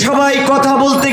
সবাই কথা বলতে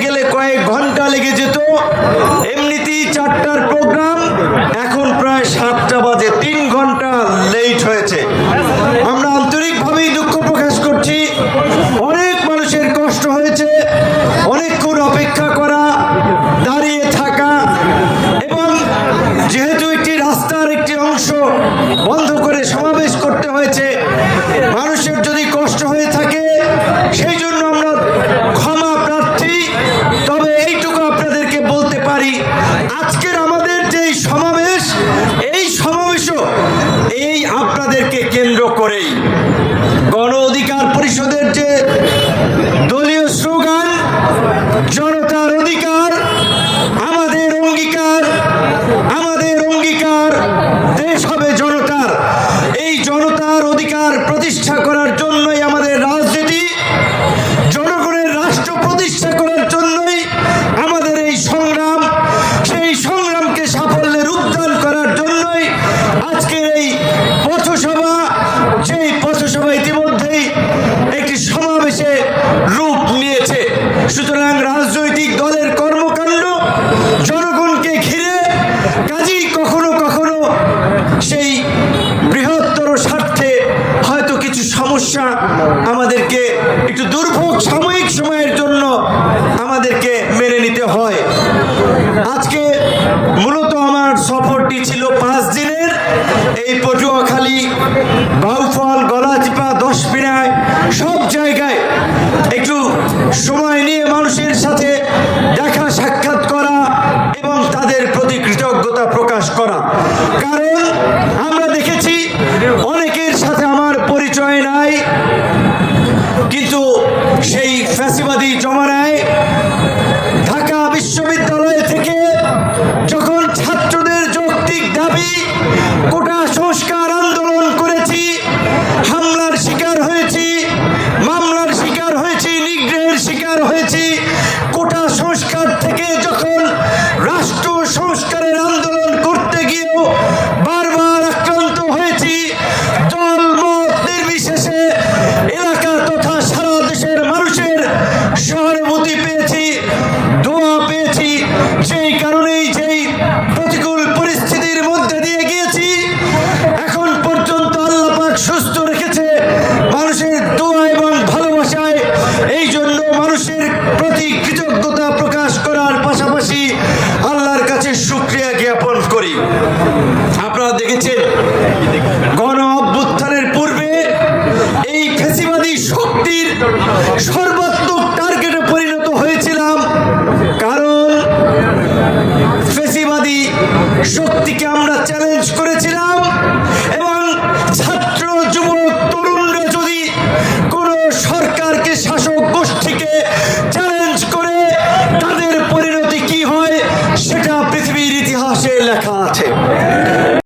সমস্যা আমাদেরকে একটু দুর্ভোগ সাময়িক সময়ের জন্য আমাদেরকে মেনে নিতে হয়। আজকে মূলত আমার সফরটি ছিল পাঁচ দিনের। এই পটুয়াখালী, বাউফল, গলাচিপা দশ পিনায় সব জায়গায় একটু সময় নিয়ে মানুষের সাথে দেখা, সাক্ষাৎ করা এবং তাদের প্রতি কৃতজ্ঞতা প্রকাশ করা। কারণ আমরা দেখেছি অনেকের সাথে ফ্যাসিবাদী জমানায় সেই কারণেই সেই প্রতিকূল পরিস্থিতির মধ্যে দিয়ে গিয়েছি, এখন পর্যন্ত আল্লাপাক সুস্থ রেখেছে মানুষের দোয়া এবং ভালোবাসায়। এই জন্য মানুষের প্রতি কৃতজ্ঞতা প্রকাশ করার পাশাপাশি আল্লাহর কাছে সুক্রিয়া জ্ঞাপন করি। আপনারা দেখেছেন, গণ অভ্যুত্থানের পূর্বে এই ফেসিবাদী শক্তির সর্বোচ্চ শক্তিকে আমরা চ্যালেঞ্জ করেছিলাম।